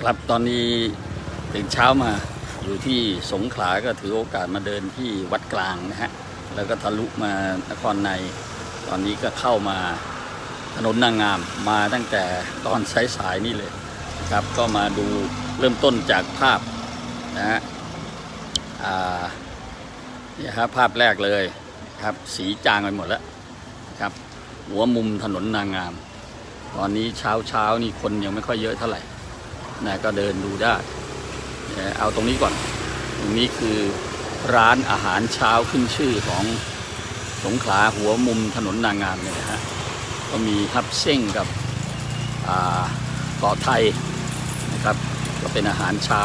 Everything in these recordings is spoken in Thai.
ครับตอนนี้ตื่นเช้ามาอยู่ที่สงขลาก็ถือโอกาสมาเดินที่วัดกลางนะฮะ แล้วก็ทะลุมานครใน ตอนนี้ก็เข้ามาถนนนางงามมาตั้งแต่ตอนสายๆนี่เลยครับก็มาดูเริ่มต้นจากภาพนะฮะนี่ครับภาพแรกเลยครับสีจางไปหมดแล้วครับหัวมุมถนนนางงาม ตอนนี้เช้าเช้านี่คนยังไม่ค่อยเยอะเท่าไหร่ นะก็เดินดูได้เอ่อเอาตรงนี้ก่อน ตรงนี้คือร้านอาหารเช้าขึ้นชื่อของสงขลาหัวมุมถนนนางงามเนี่ยนะฮะ ก็มีฮับเส้งกับอ่าเกาะไทยนะครับ ก็เป็นอาหารเช้า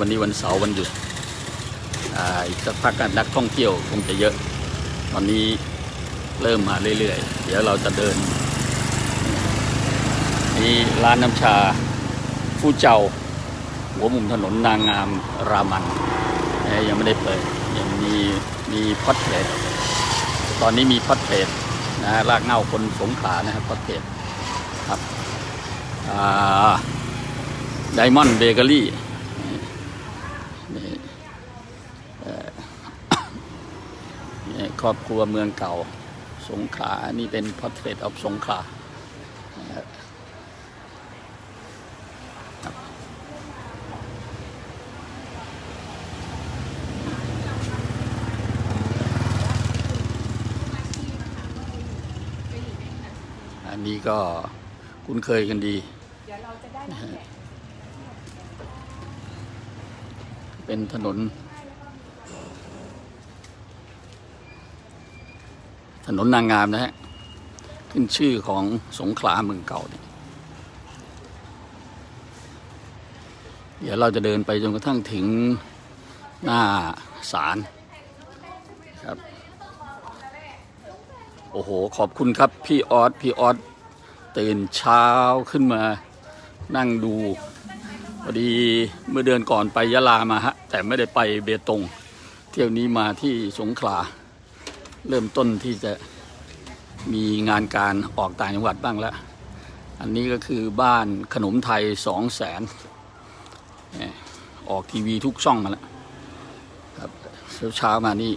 วันนี้วันเสาร์วันหยุดอีกสักพักนนักท่องเที่ยวคงจะเยอะ ตอนนี้เริ่มมาเรื่อยๆ เดี๋ยวเราจะเดินนี่ร้านน้ำชา ฟูเจ้า หัวมุมถนนนางงามรามันยังไม่ได้เปิดยังมีมีพอดเพลตอนนี้มีพอดเพลนะฮะรากเง้าคนสงขลานะครับพอดเพลครับไดมอนด์เบเกอรี่ครอบครัวเมืองเก่าสงขลานี่เป็นพอดเพลตออฟสงขลาันนี้ก็คุ้นเคยกันดี เป็นถนน ถนนนางงามนะฮะ ขึ้นชื่อของสงขลาเมืองเก่าเนี่ยเดี๋ยวเราจะเดินไปจนกระทั่งถึงหน้าศาลครับ โอ้โห ขอบคุณครับ พี่ออสพี่ออส ตื่นเช้าขึ้นมานั่งดูพอดีเมื่อเดือนก่อนไปยะลามาฮะ แต่ไม่ได้ไปเบตง เที่ยวนี้มาที่สงขลา เริ่มต้นที่จะมีงานการออกต่างจังหวัดบ้างแล้ว อันนี้ก็คือบ้านขนมไทยสองแสนออกทีวีทุกช่องมาแล้วครับเช้ามานี่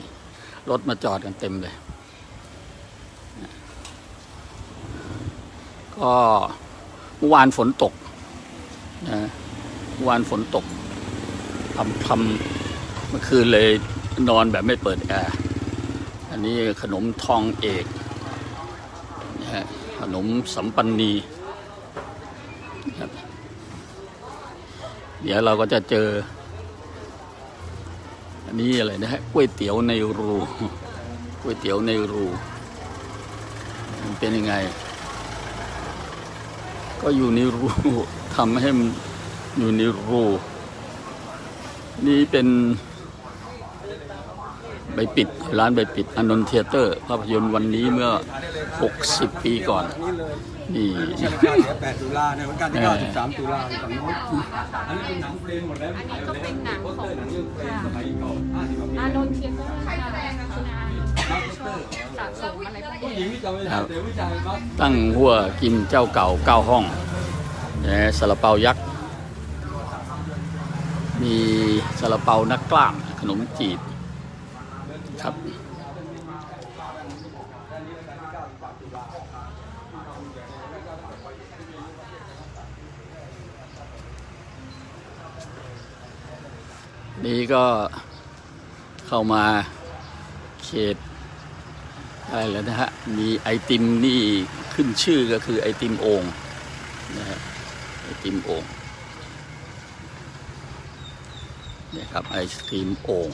รถมาจอดกันเต็มเลย ก็เมื่อวานฝนตกนะเมื่อวานฝนตกทำทำเมื่อคืนเลยนอนแบบไม่เปิดแอร์อันนี้ขนมทองเอกนะฮะขนมสัมปันนีนะครับเดี๋ยวเราก็จะเจอ อันนี้อะไรนะฮะก๋วยเตี๋ยวในรูก๋วยเตี๋ยวในรู มันเป็นยังไง ก็อยู่ในรูทำให้มันอยู่ในรูนี่เป็นใบปิด ร้านใบปิดอนนท์เทเตอร์ ภาพยนตร์วันนี้เมื่อ 60 ปีก่อน นี่เชียงรายเสีย8ตุลาในวันการที่93ตุลาฝั่งโน้นอันนี้เป็นหนังเพลงหมดแล้วอันนี้ก็เป็นหนังของหนังเรื่องเพลงสมัยก่อน50กว่าปีอานนท์เทียเตอร์ค่ะคุณอาชอบ สะสมอะไรพวกนี้ญิงที่จำไม่ได้แต่ผู้ชายมักตั้งหัวกินเจ้าเก่าเก้าห้องนะซาลาเปายักษ์ มีซาลาเปานักกล้ามขนมจีบครับนี่ก็เข้ามาเขต อะไรแล้วนะฮะ มีไอติมนี่ขึ้นชื่อก็คือไอติมโอ่งนะฮะ ไอติมโอ่งเนี่ยครับไอศครีมโอ่ง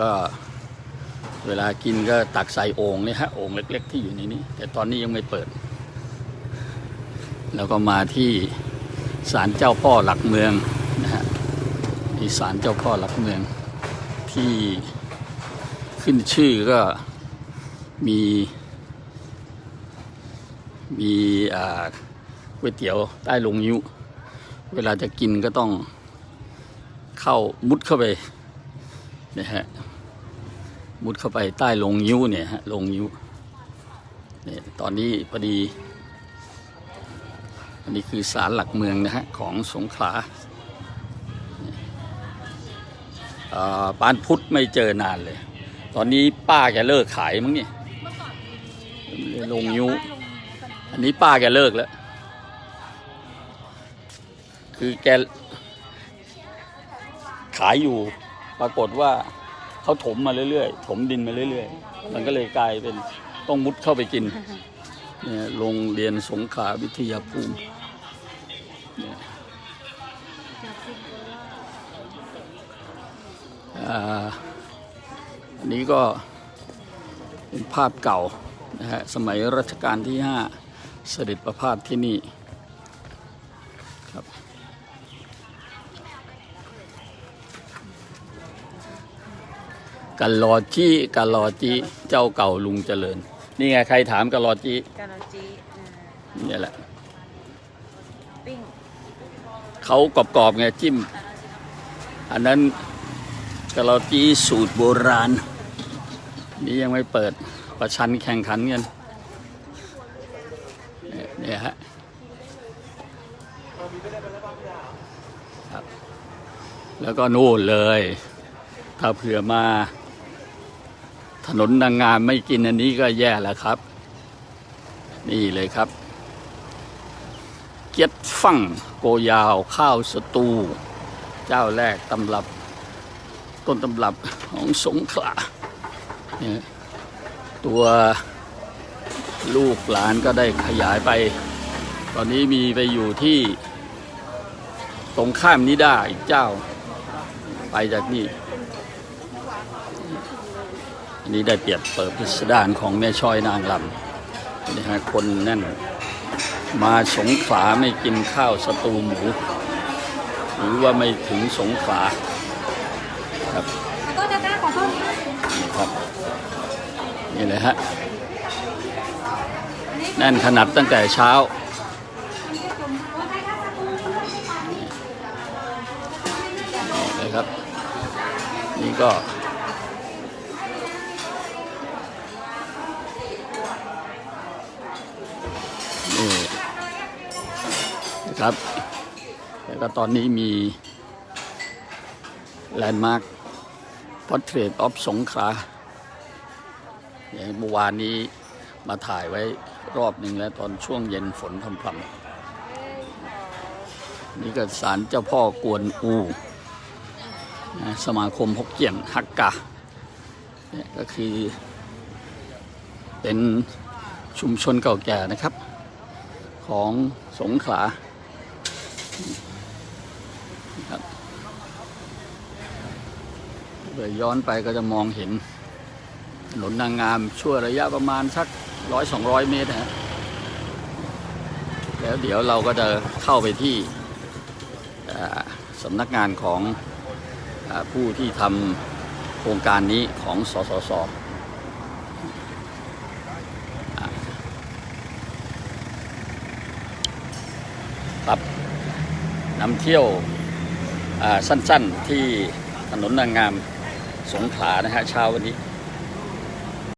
ก็เวลากินก็ตักใส่โอ่งเนี่ยฮะโอ่งเล็ก ๆ ที่อยู่ในนี้ แต่ตอนนี้ยังไม่เปิด แล้วก็มาที่ศาลเจ้าพ่อหลักเมืองนะฮะมีศาลเจ้าพ่อหลักเมืองที่ขึ้นชื่อก็ มีมีอ่าก๋วยเตี๋ยวใต้ลงยุเวลาจะกินก็ต้องเข้ามุดเข้าไปนะฮะมุดเข้าไปใต้ลงยิ้วเนี่ยฮะลงยิ้วเนี่ยตอนนี้พอดี อันนี้คือศาลหลักเมืองนะฮะของสงขลาอ่อปานพุทธไม่เจอนานเลย ตอนนี้ป้าแกเลิกขายมั้งเนี่ย ลงยุ อันนี้ป้าแกเลิกแล้ว คือแก ขายอยู่ ปรากฏว่าเขาถมมาเรื่อยๆ ถมดินมาเรื่อยๆ มันก็เลยกลายเป็นต้องมุดเข้าไปกิน เนี่ยโรงเรียนสงขาวิทยาภูมิอ่าอันนี้ก็เป็นภาพเก่า นะฮะสมัยรัชกาลที่ 5 เสด็จประพาสที่นี่ครับกัลลอจีกัลลอจีเจ้าเก่าลุงเจริญ นี่ไงใครถามกัลลอจีกาลาจีอ่านี่แหละปิ้งเขากรอบๆไงจิ้ม อันนั้นกะลอจีสูตรโบราณ นี่ยังไม่เปิด ประชันแข่งขันกันเนี่ยนี่ฮะครับแล้วก็นู่นเลย ถ้าเผื่อมา ถนนนางงามไม่กินอันนี้ก็แย่แล้วครับ นี่เลยครับ เกียรติฟั่งโกยาวข้าวสตู เจ้าแรกตำรับ ต้นตำรับของสงขลาเนี่ย ตัวลูกหลานก็ได้ขยายไป ตอนนี้มีไปอยู่ที่ตรงข้ามนิด้าอีกเจ้า ไปจากนี่อันนี้ได้เปรียบเปิดพิสดารของแม่ช้อยนางลำนี่ฮะคนแน่น มาสงขลาไม่กินข้าวสตูหมู หรือว่าไม่ถึงสงขลาครับ ก็จะได้ขอโทษ นี่ครับ นี่เลยฮะแน่นขนาดตั้งแต่เช้านี่เลยครับ นี่ก็นี่นะครับ แล้วก็ตอนนี้มีแลนด์มาร์ค Portrait of สงขลา อย่างเมื่อวานนี้มาถ่ายไว้รอบหนึ่งแล้วตอนช่วงเย็นฝนพรำๆนี่ก็ศาลเจ้าพ่อกวนอูสมาคมฮกเกี้ยนฮักกะเนี่ยก็คือ เป็นชุมชนเก่าแก่นะครับ ของสงขลาครับเลยย้อนไปก็จะมองเห็น ถนนนางงามช่วระยะประมาณสักร้อยสองร้อยเมตรฮะแล้วเดี๋ยวเราก็จะเข้าไปที่สำนักงานของอผู้ที่ทำโครงการนี้ของสสสครับนำเที่ยวสั้นๆที่ถนนนางงามสงขลานะฮะเช้าวันนี้